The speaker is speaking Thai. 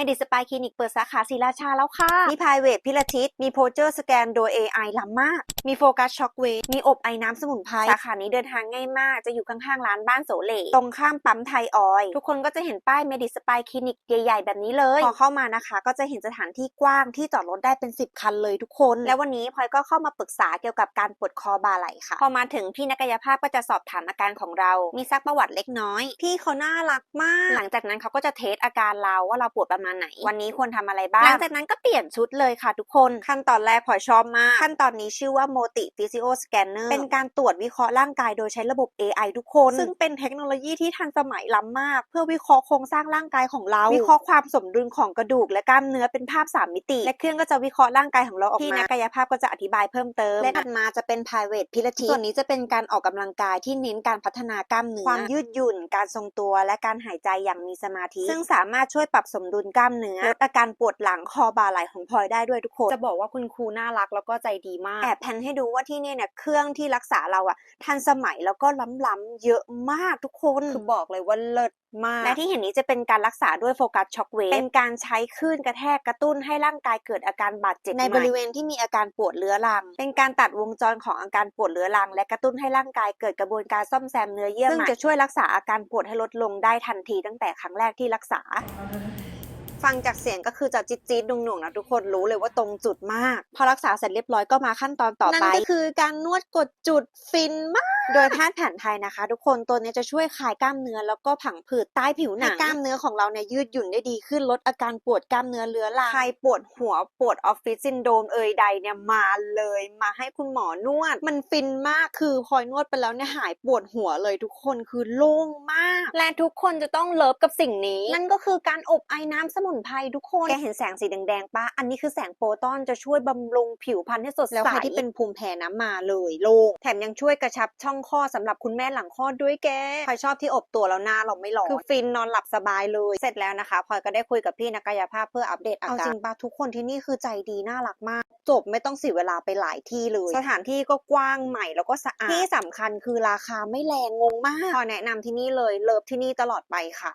มดิสปายคลินิกเปิดสาขาศรีราชาแล้วค่ะ มีพายเวทพิลาทิสมีโพเจอร์สแกนโดย AI ล้ำมาก มีโฟกัสช็อคเวฟมีอบไอน้ำสมุนไพร สาขานี้เดินทางง่ายมาก จะอยู่ข้างๆร้านบ้านโสเล ตรงข้ามปั๊มไทยออยทุกคนก็จะเห็นป้ายเมดิสปายคลินิกใหญ่ๆ แบบนี้เลย พอเข้ามานะคะ ก็จะเห็นสถานที่กว้างที่จอดรถได้เป็น 10 คันเลยทุกคน แล้ววันนี้พลอยก็เข้ามาปรึกษาเกี่ยวกับการปวดคอบ่าไหล่ค่ะ พอมาถึงพี่นักกายภาพก็จะสอบถามอาการของเรา มีซักประวัติเล็กน้อย พี่เขาน่ารักมาก หลังจากนั้นเขาก็จะเทสอาการเราว่าเราปวดประมาณไหน วันนี้ควรทำอะไรบ้าง หลังจากนั้นก็เปลี่ยนชุดเลยค่ะทุกคน ขั้นตอนแรกพลอยชอบมาก ขั้นตอนนี้ชื่อว่า Moti Physio Scanner เป็นการตรวจวิเคราะห์ร่างกายโดยใช้ระบบ AI ทุกคน ซึ่งเป็นเทคโนโลยีที่ทันสมัยล้ำมาก เพื่อวิเคราะห์โครงสร้างร่างกายของเรา วิเคราะห์ความสมดุลของกระดูก และกล้ามเนื้อเป็นภาพ 3 มิติ และเครื่องก็จะวิเคราะห์ร่างกายของเราออกมาพี่นักกายภาพก็จะอธิบายเพิ่มเติมและถัดมาจะเป็น private pilates ส่วนนี้จะเป็นการออกกำลังกายที่เน้นการพัฒนากล้ามเนื้อความยืดหยุ่น การทรงตัว และการหายใจอย่างมีสมาธิ ซึ่งสามารถช่วยปรับสมดุลกล้ามเนื้อลดอาการปวดหลังคอบ่าไหล่ของพลอยได้ด้วยทุกคน จะบอกว่าคุณครูน่ารักแล้วก็ใจดีมากแอบแพนให้ดูว่าที่เนี่ยเนี่ยเครื่องที่รักษาเราอะทันสมัยแล้วก็ล้ำๆเยอะมากทุกคนคือบอกเลยว่าเลิศมากและที่เห็นนี้จะเป็นการรักษาด้วยโฟกัสช็อคเวฟเป็นการใช้คลื่นกระแทกกระตุ้นให้ร่างกายเกิดอาการบาดเจ็บในบริเวณที่มีอาการปวดเรื้อรัง เป็นการตัดวงจรของอาการปวดเรื้อรัง และกระตุ้นให้ร่างกายเกิดกระบวนการซ่อมแซมเนื้อเยื่อซึ่งจะช่วยรักษาอาการปวดให้ลดลงได้ทันทีตั้งแต่ครั้งแรกที่รักษา ฟังจากเสียงก็คือจะจี๊ดจี๊ดๆหนุ่งๆนะทุกคนรู้เลยว่าตรงจุดมาก พอรักษาเสร็จเรียบร้อยก็มาขั้นตอนต่อไปนั่นก็คือการนวดกดจุดฟินมาก โดยแพทย์แผนไทยนะคะ ทุกคนตัวนี้จะช่วยคลายกล้ามเนื้อแล้วก็ผังผืดใต้ผิวหนังให้กล้ามเนื้อของเราเนี่ยยืดหยุ่นได้ดีขึ้นลดอาการปวดกล้ามเนื้อเรื้อรังใครปวดหัวปวดออฟฟิศซินโดรมเอยใดเนี่ยมาเลยมาให้คุณหมอนวด มันฟินมากคือพอยนวดไปแล้วเนี่ยหายปวดหัวเลยทุกคนคือโล่งมาก และทุกคนจะต้องเลิฟกับสิ่งนี้ นั่นก็คือการอบไอ้น้ำสมุนไพรทุกคน แกเห็นแสงสีแดงๆปะอันนี้คือแสงโฟตอนจะช่วยบำรุงผิวพรรณให้สดใส แล้วใครที่เป็นภูมิแพ้น้ำมาเลยโล่งแถมยังช่วยกระชับช่องคลอดสำหรับคุณแม่หลังคลอดด้วยแกพลอยชอบที่อบตัวแล้วหน้าเราไม่ร้อนคือฟินนอนหลับสบายเลย เสร็จแล้วนะคะพลอยก็ได้คุยกับพี่นักกายภาพเพื่ออัปเดตอาการเอาจริงปะทุกคนที่นี่คือใจดีน่ารักมาก จบไม่ต้องเสียเวลาไปหลายที่เลย สถานที่ก็กว้างใหม่แล้วก็สะอาดที่สำคัญคือราคาไม่แรงงงมากขอแนะนำที่นี่เลยเลิฟที่นี่ตลอดไปค่ะ